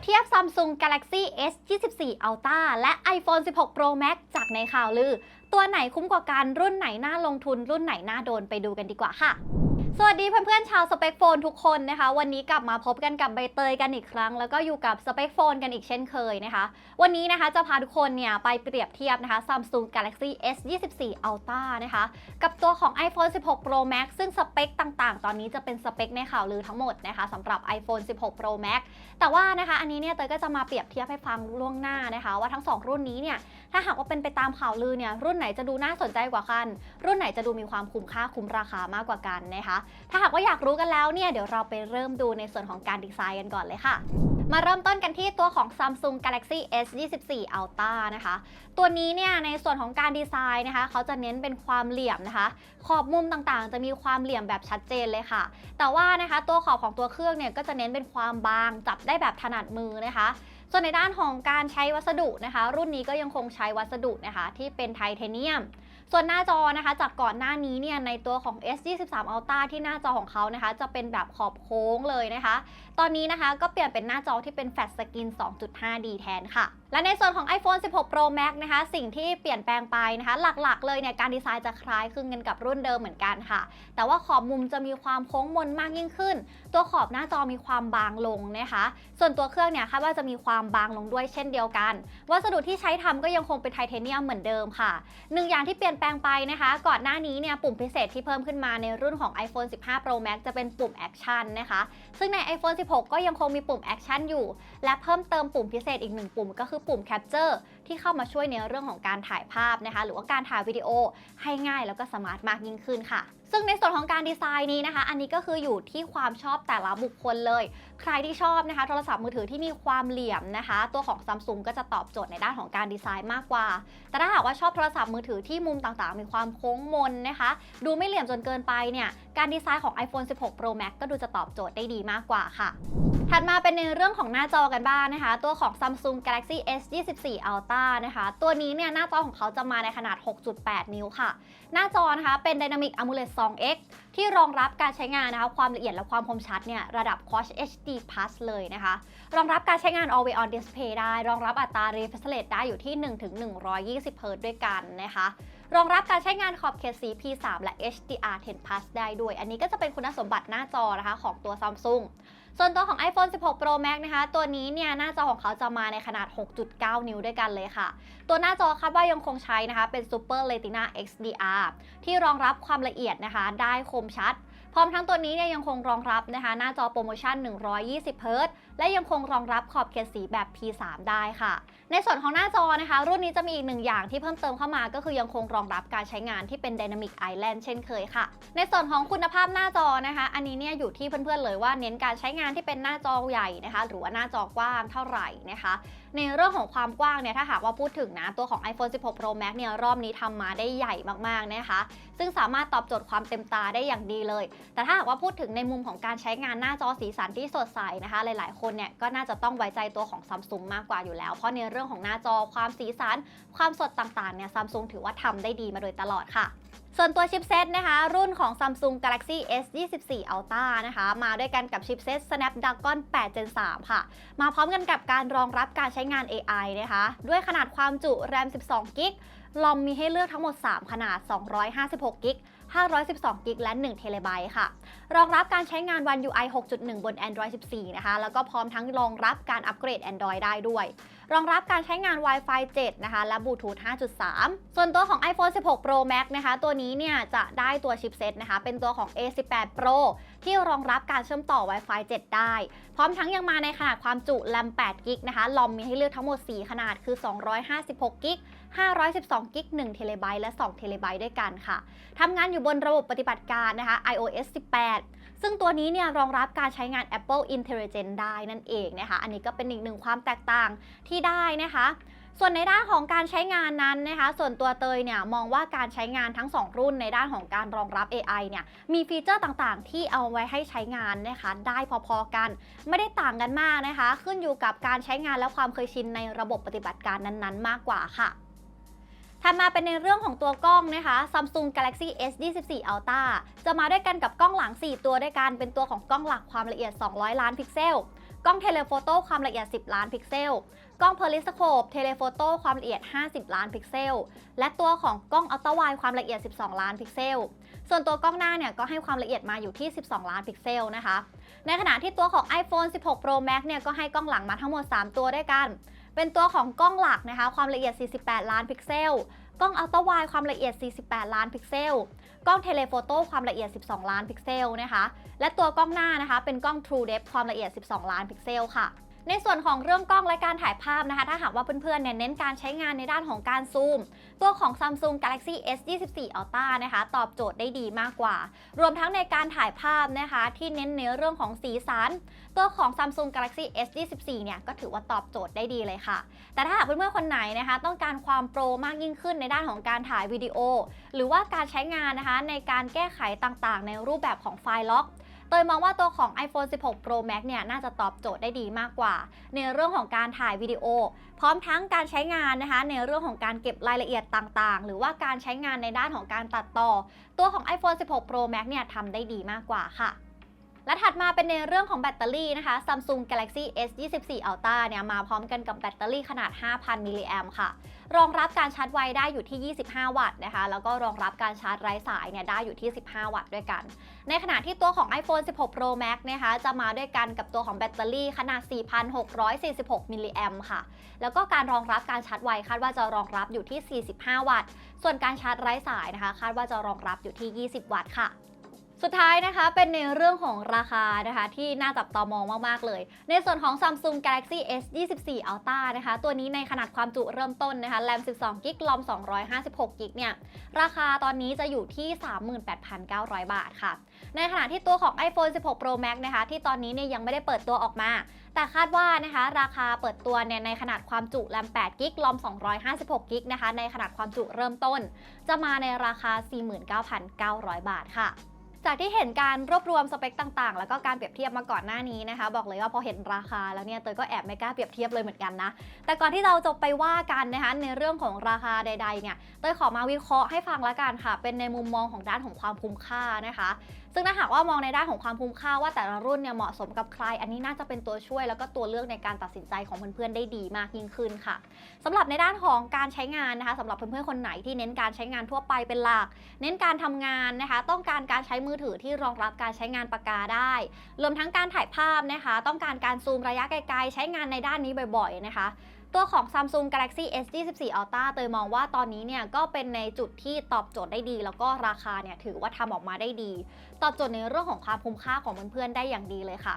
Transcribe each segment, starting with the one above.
บเทียบ Samsung Galaxy S 24 Ultra และ iPhone 16 Pro Max จากในข่าวลือ ตัวไหนคุ้มกว่ากันรุ่นไหนน่าลงทุน รุ่นไหนน่าโดนไปดูกันดีกว่าค่ะ สวัสดีเพื่อนๆชาวสเปคโฟนทุกคนนะคะ วันนี้กลับมาพบกันกับใบเตยกันอีกครั้ง แล้วก็อยู่กับสเปคโฟนกันอีกเช่นเคยนะคะ วันนี้นะคะจะพาทุกคนเนี่ยไปเปรียบเทียบนะคะ Samsung Galaxy S 24 Ultra นะคะ กับตัวของ iPhone 16 Pro Max ซึ่งสเปคต่างๆ ตอนนี้จะเป็นสเปคในข่าวลือทั้งหมดนะคะสำหรับ iPhone 16 Pro Max แต่ว่านะคะอันนี้เนี่ยเตยก็จะมาเปรียบเทียบให้ฟังล่วงหน้านะคะ ว่าทั้ง 2 รุ่นนี้เนี่ยถ้าหากว่าเป็นไปตามข่าวลือเนี่ยรุ่นไหนจะดูน่าสนใจกว่ากัน รุ่นไหนจะดูมีความคุ้มค่าคุ้มราคามากกว่ากันนะคะถ้าหากว่าอยากรู้กันแล้วเนี่ยเดี๋ยวเราไปเริ่มดูในส่วนของการดีไซน์กันก่อนเลยค่ะมาเริ่มต้นกันที่ตัวของ Samsung Galaxy S 24 Ultra นะคะ ตัวนี้เนี่ยในส่วนของการดีไซน์นะคะ เขาจะเน้นเป็นความเหลี่ยมนะคะ ขอบมุมต่างๆ จะมีความเหลี่ยมแบบชัดเจนเลยค่ะ แต่ว่านะคะตัวขอบของตัวเครื่องเนี่ยก็จะเน้นเป็นความบาง จับได้แบบถนัดมือนะคะส่วนในด้านของการใช้วัสดุนะคะ รุ่นนี้ก็ยังคงใช้วัสดุนะคะ ที่เป็นไทเทเนียม ส่วนหน้าจอนะคะจากก่อนหน้านี้เนี่ยในตัวของ S23 Ultra ที่หน้าจอของเขานะคะ จะเป็นแบบขอบโค้งเลยนะคะ ตอนนี้นะคะก็เปลี่ยนเป็นหน้าจอที่เป็นแฟลชสกรีน 2.5D แทนค่ะ และในส่วนของ iPhone 16 Pro Max นะคะ สิ่งที่เปลี่ยนแปลงไปนะคะ หลักๆ เลยเนี่ย การดีไซน์จะคล้ายคลึงกันกับรุ่นเดิมเหมือนกันค่ะ แต่ว่าขอบมุมจะมีความโค้งมนมากยิ่งขึ้น ตัวขอบหน้าจอมีความบางลงนะคะ ส่วนตัวเครื่องเนี่ยคาดว่าจะมีความบางลงด้วยเช่นเดียวกัน วัสดุที่ใช้ทำก็ยังคงเป็นไทเทเนียมเหมือนเดิมค่ะ หนึ่งอย่างที่เปลี่ยนแปลงไปนะคะ ก่อนหน้านี้เนี่ยปุ่มพิเศษที่เพิ่มขึ้นมาในรุ่นของ iPhone 15 Pro Max จะเป็นปุ่ม Action นนะคะ ซึ่งใน iPhone 16 ก็ยังคงมีปุ่ม Action อยู่ และเพิ่มเติมปุ่มพิเศษอีกหนึ่งปุ่มก็คือปุ่ม Capture ที่เข้ามาช่วยในเรื่องของการถ่ายภาพนะคะ หรือว่าการถ่ายวิดีโอให้ง่ายแล้วก็สมาร์ทมากยิ่งขึ้นค่ะซึ่งในส่วนของการดีไซน์นี้นะคะ อันนี้ก็คืออยู่ที่ความชอบแต่ละบุคคลเลย ใครที่ชอบนะคะ โทรศัพท์มือถือที่มีความเหลี่ยมนะคะ ตัวของ Samsung ก็จะตอบโจทย์ในด้านของการดีไซน์มากกว่า แต่ถ้าหากว่าชอบโทรศัพท์มือถือที่มุมต่างๆ มีความโค้งมนนะคะ ดูไม่เหลี่ยมจนเกินไปเนี่ย การดีไซน์ของ iPhone 16 Pro Max ก็ดูจะตอบโจทย์ได้ดีมากกว่าค่ะ ถัดมาเป็นในเรื่องของหน้าจอกันบ้างนะคะ ตัวของ Samsung Galaxy S 24 Ultra นะคะ ตัวนี้เนี่ยหน้าจอของเขาจะมาในขนาด 6.8 นิ้วค่ะ หน้าจอนะคะเป็น Dynamic AMOLED 2X ที่รองรับการใช้งานนะคะ ความละเอียดและความคมชัดเนี่ยระดับ Quad HD Plus เลยนะคะ รองรับการใช้งาน Always On Display ได้ รองรับอัตรา refresh rate ได้อยู่ที่ 1-120 Hz ด้วยกันนะคะรองรับการใช้งานขอบเขตสี P3 และ HDR 10 Plus ได้ด้วย อันนี้ก็จะเป็นคุณสมบัติหน้าจอนะคะของตัว Samsung ส่วนตัวของ iPhone 16 Pro Max นะคะ ตัวนี้เนี่ยหน้าจอของเขาจะมาในขนาด 6.9 นิ้วด้วยกันเลยค่ะ ตัวหน้าจอคาดว่ายังคงใช้นะคะ เป็น Super Retina XDR ที่รองรับความละเอียดนะคะ ได้คมชัด พร้อมทั้งตัวนี้เนี่ยยังคงรองรับนะคะ หน้าจอโปรโมชั่น 120 Hz และยังคงรองรับขอบเขตสีแบบ P3 ได้ค่ะ ในส่วนของหน้าจอนะคะ รุ่นนี้จะมีอีกหนึ่งอย่างที่เพิ่มเติมเข้ามาก็คือยังคงรองรับการใช้งานที่เป็น Dynamic Island เช่นเคยค่ะ ในส่วนของคุณภาพหน้าจอนะคะ อันนี้เนี่ยอยู่ที่เพื่อนๆเลยว่าเน้นการใช้งานที่เป็นหน้าจอใหญ่นะคะ หรือว่าหน้าจอกว้างเท่าไหร่นะคะ ในเรื่องของความกว้างเนี่ยถ้าหากว่าพูดถึงนะตัวของ iPhone 16 Pro Max เนี่ยรอบนี้ทำมาได้ใหญ่มากๆนะคะ ซึ่งสามารถตอบโจทย์ความเต็มตาได้อย่างดีเลย แต่ถ้าหากว่าพูดถึงในมุมของการใช้งานหน้าจอสีสันที่สดใสนะคะ หลายๆคนเนี่ยก็น่าจะต้องไว้ใจตัวของ Samsung มากกว่าอยู่แล้ว เพราะในเรื่องของหน้าจอความสีสันความสดต่างๆเนี่ย Samsung ถือว่าทำได้ดีมาโดยตลอดค่ะส่วนตัวชิปเซตนะคะ รุ่นของ Samsung Galaxy S 24 Ultra นะคะ มาด้วยกันกับชิปเซต Snapdragon 8 Gen 3 ค่ะ มาพร้อมกันกับการรองรับการใช้งาน AI นะคะ ด้วยขนาดความจุ RAM 12 g b ลอมมีให้เลือกทั้งหมด 3 ขนาด 256 g b 512 g b และ1 t b ค่ะ รองรับการใช้งาน One UI 6.1 บน Android 14 นะคะ แล้วก็พร้อมทั้งรองรับการอัปเกรด Android ได้ด้วย รองรับการใช้งาน Wi-Fi 7 นะคะ และ Bluetooth 5.3 ส่วนตัวของ iPhone 16 Pro Max นะคะ ตัวนี้เนี่ยจะได้ตัวชิปเซตนะคะ เป็นตัวของ A18 Pro ที่รองรับการเชื่อมต่อ Wi-Fi 7 ได้ พร้อมทั้งยังมาในขนาดความจุ RAM 8 g b นะคะ ลอมมีให้เลือกทั้งหมด 4 ขนาด คือ 256 g b 512 g b 1 t b และ2 t b ด้วยกันค่ะทำงานอยู่บนระบบปฏิบัติการนะคะ iOS 18 ซึ่งตัวนี้เนี่ยรองรับการใช้งาน Apple Intelligence ได้นั่นเองนะคะ อันนี้ก็เป็นอีกหนึ่งความแตกต่างที่ได้นะคะส่วนในด้านของการใช้งานนั้นนะคะ ส่วนตัวเตยเนี่ยมองว่าการใช้งานทั้ง 2 รุ่นในด้านของการรองรับ AI เนี่ยมีฟีเจอร์ต่างๆ ที่เอาไว้ให้ใช้งานนะคะ ได้พอๆกัน ไม่ได้ต่างกันมากนะคะ ขึ้นอยู่กับการใช้งานและความเคยชินในระบบปฏิบัติการนั้นๆ มากกว่าค่ะ ถัดมาเป็นในเรื่องของตัวกล้องนะคะ Samsung Galaxy S 24 Ultra จะมาด้วยกันกับกล้องหลัง 4 ตัวด้วยกันเป็นตัวของกล้องหลักความละเอียด 200 ล้านพิกเซล กล้องเทเลโฟโต้ความละเอียด 10 ล้านพิกเซล กล้องเพอริสโคปเทเลโฟโต้ความละเอียด 50 ล้านพิกเซล และตัวของกล้องอัลตร้าไวความละเอียด 12 ล้านพิกเซล ส่วนตัวกล้องหน้าเนี่ยก็ให้ความละเอียดมาอยู่ที่ 12 ล้านพิกเซลนะคะ ในขณะที่ตัวของ iPhone 16 Pro Max เนี่ยก็ให้กล้องหลังมาทั้งหมด 3 ตัวด้วยกัน เป็นตัวของกล้องหลักนะคะ ความละเอียด 48 ล้านพิกเซล กล้องอัลตร้าไวความละเอียด 48 ล้านพิกเซล กล้องเทเลโฟโต้ความละเอียด 12 ล้านพิกเซลนะคะ และตัวกล้องหน้านะคะ เป็นกล้อง True Depth ความละเอียด 12 ล้านพิกเซลค่ะ ในส่วนของเรื่องกล้องและการถ่ายภาพนะคะ ถ้าหากว่าเพื่อนๆเนี่ยเน้นการใช้งานในด้านของการซูม ตัวของ Samsung Galaxy S 24 Ultra นะคะ ตอบโจทย์ได้ดีมากกว่า รวมทั้งในการถ่ายภาพนะคะ ที่เน้นในเรื่องของสีสัน ตัวของ Samsung Galaxy S 24เนี่ยก็ถือว่าตอบโจทย์ได้ดีเลยค่ะ แต่ถ้าหากเพื่อนๆคนไหนนะคะ ต้องการความโปรมากยิ่งขึ้นในด้านของการถ่ายวิดีโอ หรือว่าการใช้งานนะคะในการแก้ไขต่างๆ ในรูปแบบของไฟล์ล็อก เตยมองว่าตัวของ iPhone 16 Pro Max เนี่ยน่าจะตอบโจทย์ได้ดีมากกว่า ในเรื่องของการถ่ายวิดีโอ พร้อมทั้งการใช้งานนะคะ ในเรื่องของการเก็บรายละเอียดต่างๆ หรือว่าการใช้งานในด้านของการตัดต่อ ตัวของ iPhone 16 Pro Max เนี่ยทำได้ดีมากกว่าค่ะ และถัดมาเป็นในเรื่องของแบตเตอรี่นะคะ Samsung Galaxy S 24 Ultra เนี่ยมาพร้อมกันกับแบตเตอรี่ขนาด 5,000 มิลลิแอมค่ะ รองรับการชาร์จไวได้อยู่ที่ 25 วัตต์นะคะ แล้วก็รองรับการชาร์จไร้สายเนี่ยได้อยู่ที่ 15 วัตต์ด้วยกัน ในขณะที่ตัวของ iPhone 16 Pro Max นะคะจะมาด้วยกันกับตัวของแบตเตอรี่ขนาด 4,646 มิลลิแอมค่ะ แล้วก็การรองรับการชาร์จไวคาดว่าจะรองรับอยู่ที่ 45 วัตต์ ส่วนการชาร์จไร้สายนะคะ คาดว่าจะรองรับอยู่ที่ 20 วัตต์ค่ะ สุดท้ายนะคะเป็นในเรื่องของราคานะคะที่น่าจับตามองมาก ๆ เลย ในส่วนของ Samsung Galaxy S 24 Ultra นะคะ ตัวนี้ในขนาดความจุเริ่มต้นนะคะแรม 12 กิกลอม 256 กิกเนี่ย ราคาตอนนี้จะอยู่ที่ 38,900 บาทค่ะ ในขณะที่ตัวของ iPhone 16 Pro Max นะคะ ที่ตอนนี้เนี่ยยังไม่ได้เปิดตัวออกมา แต่คาดว่านะคะราคาเปิดตัวเนี่ยในขนาดความจุแรม 8 กิกลอม 256 กิกนะคะ ในขนาดความจุเริ่มต้น จะมาในราคา 49,900 บาทค่ะ จากที่เห็นการรวบรวมสเปคต่างๆ แล้วก็การเปรียบเทียบมาก่อนหน้านี้นะคะ บอกเลยว่าพอเห็นราคาแล้วเนี่ยเตยก็แอบไม่กล้าเปรียบเทียบเลยเหมือนกันนะ แต่ก่อนที่เราจะไปว่ากันนะคะในเรื่องของราคาใดๆเนี่ยเตยขอมาวิเคราะห์ให้ฟังละกันค่ะ เป็นในมุมมองของด้านของความคุ้มค่านะคะ ซึ่งถ้าหากว่ามองในด้านของความคุ้มค่าว่าแต่ละรุ่นเนี่ยเหมาะสมกับใคร อันนี้น่าจะเป็นตัวช่วย แล้วก็ตัวเลือกในการตัดสินใจของเพื่อนๆได้ดีมากยิ่งขึ้นค่ะสำหรับในด้านของการใช้งานนะคะสำหรับเพื่อนๆคนไหนที่เน้นการใช้งานทั่วไปเป็นหลัก เน้นการทำงานนะคะ ต้องการการใช้มือถือที่รองรับการใช้งานปากกาได้รวมทั้งการถ่ายภาพนะคะ ต้องการการซูมระยะไกลๆ ใช้งานในด้านนี้บ่อยๆนะคะ ตัวของ Samsung Galaxy S 24 Ultra เตยมองว่าตอนนี้เนี่ยก็เป็นในจุดที่ตอบโจทย์ได้ดี แล้วก็ราคาเนี่ยถือว่าทำออกมาได้ดี ตอบโจทย์ในเรื่องของความคุ้มค่าของเพื่อนๆได้อย่างดีเลยค่ะ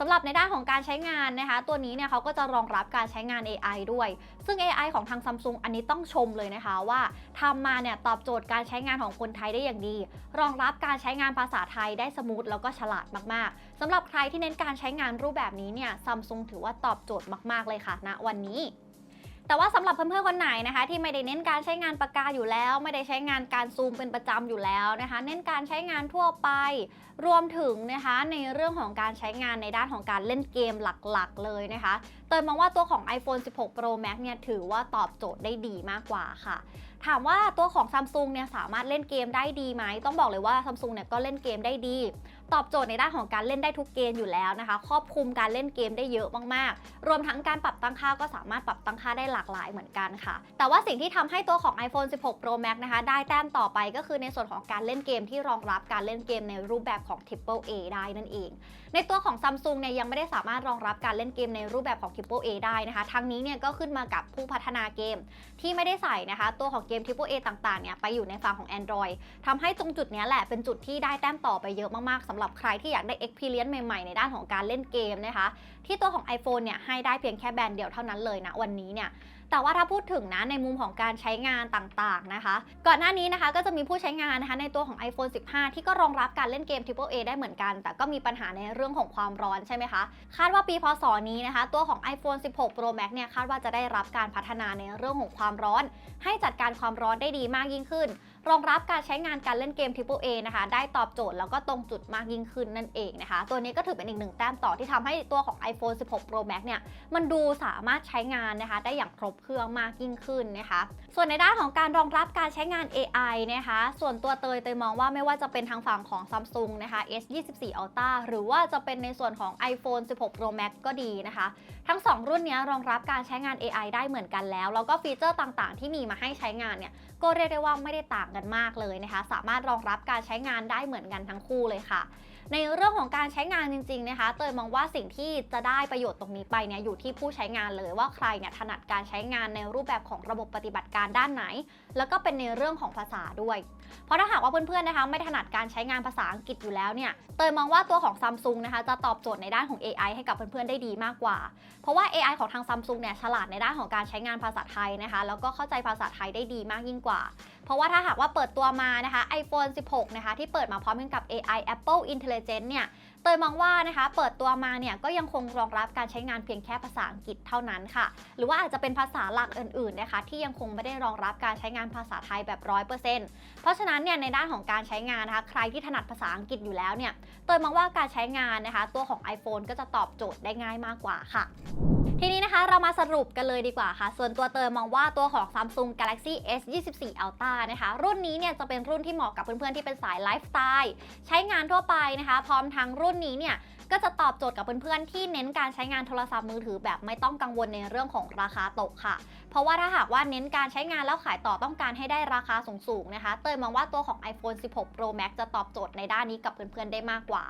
สำหรับในด้านของการใช้งานนะคะ ตัวนี้เนี่ยเขาก็จะรองรับการใช้งาน AI ด้วย ซึ่ง AI ของทางซัมซุงอันนี้ต้องชมเลยนะคะว่าทำมาเนี่ยตอบโจทย์การใช้งานของคนไทยได้อย่างดี รองรับการใช้งานภาษาไทยได้สมูทแล้วก็ฉลาดมากๆสำหรับใครที่เน้นการใช้งานรูปแบบนี้เนี่ยซัมซุงถือว่าตอบโจทย์มาก ๆเลยค่ะณวันนี้ แต่ว่าสำหรับเพื่อนๆคนไหนนะคะ ที่ไม่ได้เน้นการใช้งานปากกาอยู่แล้ว ไม่ได้ใช้งานการซูมเป็นประจำอยู่แล้วนะคะ เน้นการใช้งานทั่วไป รวมถึงนะคะในเรื่องของการใช้งานในด้านของการเล่นเกมหลักๆ เลยนะคะ เตยมองว่าตัวของ iPhone 16 Pro Max เนี่ยถือว่าตอบโจทย์ได้ดีมากกว่าค่ะถามว่าตัวของ Samsung เนี่ยสามารถเล่นเกมได้ดีไหม ต้องบอกเลยว่า Samsung เนี่ยก็เล่นเกมได้ดี ตอบโจทย์ในด้านของการเล่นได้ทุกเกมอยู่แล้วนะคะ ครอบคลุมการเล่นเกมได้เยอะมากๆ รวมทั้งการปรับตั้งค่าก็สามารถปรับตั้งค่าได้หลากหลายเหมือนกันค่ะ แต่ว่าสิ่งที่ทำให้ตัวของ iPhone 16 Pro Max นะคะ ได้แต้มต่อไปก็คือในส่วนของการเล่นเกมที่รองรับการเล่นเกมในรูปแบบของ Triple A ได้นั่นเอง ในตัวของ Samsung เนี่ยยังไม่ได้สามารถรองรับการเล่นเกมในรูปแบบของ Triple A ได้นะคะ ทั้งนี้เนี่ยก็ขึ้นมากับผู้พัฒนาเกมที่ไม่ได้ใส่นะคะ ตัวของเกม Triple A ต่างๆเนี่ยไปอยู่ในฝั่งของ Android ทำให้ตรงจุดนี้แหละเป็นจุดที่ได้แต้มต่อไปเยอะมากๆำหรับใครที่อยากได้ experience ใหม่ๆ ในด้านของการเล่นเกมนะคะ ที่ตัวของ iPhone เนี่ยให้ได้เพียงแค่แบรนด์เดียวเท่านั้นเลยนะวันนี้เนี่ยแต่ว่าถ้าพูดถึงนะในมุมของการใช้งานต่างๆนะคะ ก่อนหน้านี้นะคะก็จะมีผู้ใช้งานนะคะในตัวของ iPhone 15 ที่ก็รองรับการเล่นเกม Triple A ได้เหมือนกัน แต่ก็มีปัญหาในเรื่องของความร้อนใช่ไหมคะ คาดว่าปีพศนี้นะคะ ตัวของ iPhone 16 Pro Max เนี่ยคาดว่าจะได้รับการพัฒนาในเรื่องของความร้อน ให้จัดการความร้อนได้ดีมากยิ่งขึ้น รองรับการใช้งานการเล่นเกม Triple A นะคะ ได้ตอบโจทย์แล้วก็ตรงจุดมากยิ่งขึ้นนั่นเองนะคะ ตัวนี้ก็ถือเป็นอีกหนึ่งแต้มต่อที่ทำให้ตัวของ iPhone 16 Pro Max เนี่ย มันดูสามารถใช้งานนะคะ ได้อย่างครบเครื่องมากยิ่งขึ้นนะคะ ส่วนในด้านของการรองรับการใช้งาน AI นะคะ ส่วนตัวเตยเตยมองว่าไม่ว่าจะเป็นทางฝั่งของ Samsung นะคะ S24 Ultra หรือว่าจะเป็นในส่วนของ iPhone 16 Pro Max ก็ดีนะคะ ทั้ง 2 รุ่นนี้รองรับการใช้งาน AI ได้เหมือนกันแล้ว แล้วก็ฟีเจอร์ต่างๆ ที่มีมาให้ใช้งานเนี่ย ก็เรียกได้ว่าไม่ได้ต่างกันมากเลยนะคะ สามารถรองรับการใช้งานได้เหมือนกันทั้งคู่เลยค่ะ ในเรื่องของการใช้งานจริงๆนะคะเตยมองว่าสิ่งที่จะได้ประโยชน์ตรงนี้ไปเนี่ยอยู่ที่ผู้ใช้งานเลยว่าใครเนี่ยถนัดการใช้งานในรูปแบบของระบบปฏิบัติการด้านไหน แล้วก็เป็นในเรื่องของภาษาด้วย เพราะถ้าหากว่าเพื่อนๆนะคะไม่ถนัดการใช้งานภาษาอังกฤษอยู่แล้วเนี่ยเตยมองว่าตัวของ Samsung นะคะจะตอบโจทย์ในด้านของ AI ให้กับเพื่อนๆได้ดีมากกว่า เพราะว่า AI ของทาง Samsung เนี่ยฉลาดในด้านของการใช้งานภาษาไทยนะคะแล้วก็เข้าใจภาษาไทยได้ดีมากยิ่งกว่า เพราะว่าถ้าหากว่าเปิดตัวมานะคะ iPhone 16 นะคะที่เปิดมาพร้อมกันกับ AI Apple Intelligence เจนเนี่ย เตยมองว่านะคะ เปิดตัวมาเนี่ยก็ยังคงรองรับการใช้งานเพียงแค่ภาษาอังกฤษเท่านั้นค่ะ หรือว่าอาจจะเป็นภาษาหลักอื่นๆนะคะที่ยังคงไม่ได้รองรับการใช้งานภาษาไทยแบบ 100%เพราะฉะนั้นเนี่ยในด้านของการใช้งานนะคะ ใครที่ถนัดภาษาอังกฤษอยู่แล้วเนี่ยเตยมองว่าการใช้งานนะคะ ตัวของ iPhone ก็จะตอบโจทย์ได้ง่ายมากกว่าค่ะทีนี้นะคะเรามาสรุปกันเลยดีกว่าค่ะ ส่วนตัวเตยมองว่าตัวของ Samsung Galaxy S24 Ultra นะคะ รุ่นนี้เนี่ยจะเป็นรุ่นที่เหมาะกับเพื่อนๆที่เป็นสายไลฟ์สไตล์ใช้งานทั่วไปนะคะ พร้อมทั้งรุ่นนี้เนี่ยก็จะตอบโจทย์กับเพื่อนๆที่เน้นการใช้งานโทรศัพท์มือถือแบบไม่ต้องกังวลในเรื่องของราคาตกค่ะ เพราะว่าถ้าหากว่าเน้นการใช้งานแล้วขายต่อต้องการให้ได้ราคาสูงๆนะคะ เตยมองว่าตัวของ iPhone 16 Pro Max จะตอบโจทย์ในด้านนี้กับเพื่อนๆได้มากกว่า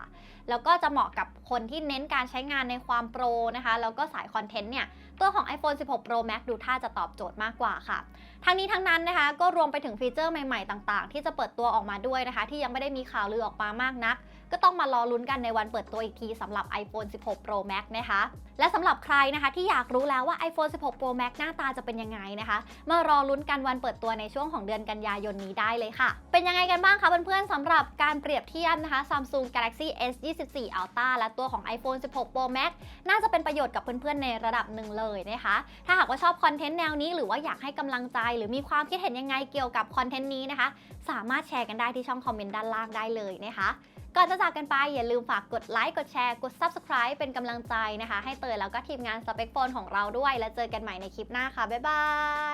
แล้วก็จะเหมาะกับคนที่เน้นการใช้งานในความโปรนะคะ แล้วก็สายคอนเทนต์เนี่ยตัวของ iPhone 16 Pro Max ดูท่าจะตอบโจทย์มากกว่าค่ะ ทั้งนี้ทั้งนั้นนะคะ ก็รวมไปถึงฟีเจอร์ใหม่ๆ ต่างๆ ที่จะเปิดตัวออกมาด้วยนะคะ ที่ยังไม่ได้มีข่าวลือออกมามากนัก ก็ต้องมารอลุ้นกันในวันเปิดตัวอีกทีสำหรับ iPhone 16 Pro Max นะคะ และสำหรับใครนะคะที่อยากรู้แล้วว่า iPhone 16 Pro Max หน้าตาจะเป็นยังไงนะคะ มารอลุ้นกันวันเปิดตัวในช่วงของเดือนกันยายนนี้ได้เลยค่ะ เป็นยังไงกันบ้างคะเพื่อนๆสำหรับการเปรียบเทียบนะคะ Samsung Galaxy S24 Ultra และตัวของ iPhone 16 Pro Max น่าจะเป็นประโยชน์กับเพื่อนๆในระดับหนึ่งเลยนะคะ ถ้าหากว่าชอบคอนเทนต์แนวนี้หรือว่าอยากให้กำลังใจ หรือมีความคิดเห็นยังไงเกี่ยวกับคอนเทนต์นี้นะคะ สามารถแชร์กันได้ที่ช่องคอมเมนต์ด้านล่างได้เลยนะคะ ก่อนจะจากกันไปอย่าลืมฝากกดไลค์กดแชร์กด Subscribe เป็นกำลังใจนะคะ ให้เตยแล้วก็ทีมงานสเปกโฟนของเราด้วย แล้วเจอกันใหม่ในคลิปหน้าค่ะ บ๊ายบา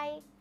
ย